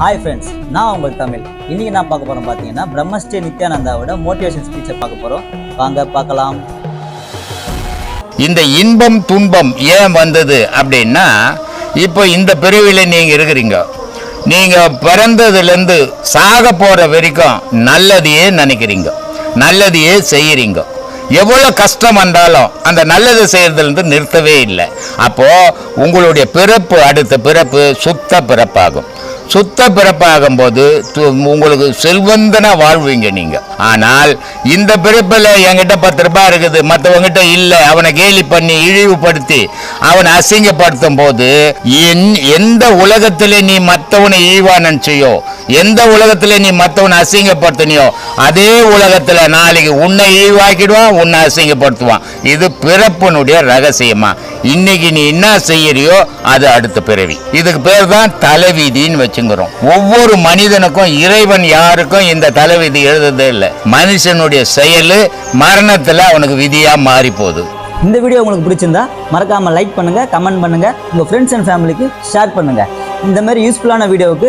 Hi friends நான் உங்கள் தமிழ். இன்றைக்கி நான் பார்க்க போகிறோம் பார்த்தீங்கன்னா பிரம்மஸ்ரீ நித்யானந்தாவோட மோட்டிவேஷன் ஸ்பீச்சை பார்க்க போகிறோம் வாங்க பார்க்கலாம். இந்த இன்பம் துன்பம் ஏன் வந்தது அப்படின்னா இப்போ இந்த பிரிவில் நீங்கள் இருக்கிறீங்க. நீங்கள் பிறந்ததுலேருந்து சாக போகிற வரைக்கும் நல்லதையே நினைக்கிறீங்க. நல்லதையே செய்கிறீங்க எவ்வளோ கஷ்டம் வந்தாலும் அந்த நல்லது செய்கிறதுலேருந்து நிறுத்தவே இல்லை. அப்போது உங்களுடைய பிறப்பு அடுத்த பிறப்பு சுத்த பிறப்பாகும். சுத்த பிறப்பாகும்போது து- உங்களுக்கு செல்வந்தன வாழ்வீங்க நீங்க. ஆனால் இந்த பிறப்பில் என்கிட்ட பத்து ரூபாய் இருக்குது மற்றவங்கிட்ட இல்லை அவனை கேலி பண்ணி இழிவுபடுத்தி அவனை அசிங்கப்படுத்தும் போது என்- எந்த உலகத்திலே நீ மற்றவனை இழிவா நினைச்சியோ எந்த உலகத்தில் நீ மற்றவனை அசிங்கப்படுத்தினியோ அதே உலகத்தில் நாளைக்கு உன்னை இழிவாக்கிடுவான் உன்னை அசிங்கப்படுத்துவான். இது பிறப்பினுடைய ரகசியமா? இன்னைக்கு நீ என்ன செய்யறியோ அது அடுத்த பிறவி. இதுக்கு பேர் தான் தலைவிதின்னு வச்சுங்கிறோம். ஒவ்வொரு மனிதனுக்கும் இறைவன் யாருக்கும் இந்த தலைவிதி எழுதுறதே இல்லை. மனுஷனுடைய செயல் மரணத்தில் அவனுக்கு விதியா மாறி போகுது இந்த வீடியோ உங்களுக்கு பிடிச்சிருந்தா மறக்காமல் லைக் பண்ணுங்கள் கமெண்ட் பண்ணுங்கள் உங்கள் ஃப்ரெண்ட்ஸ் அண்ட் ஃபேமிலிக்கு ஷேர் பண்ணுங்கள் இந்த மாதிரி யூஸ்ஃபுல்லான வீடியோவுக்கு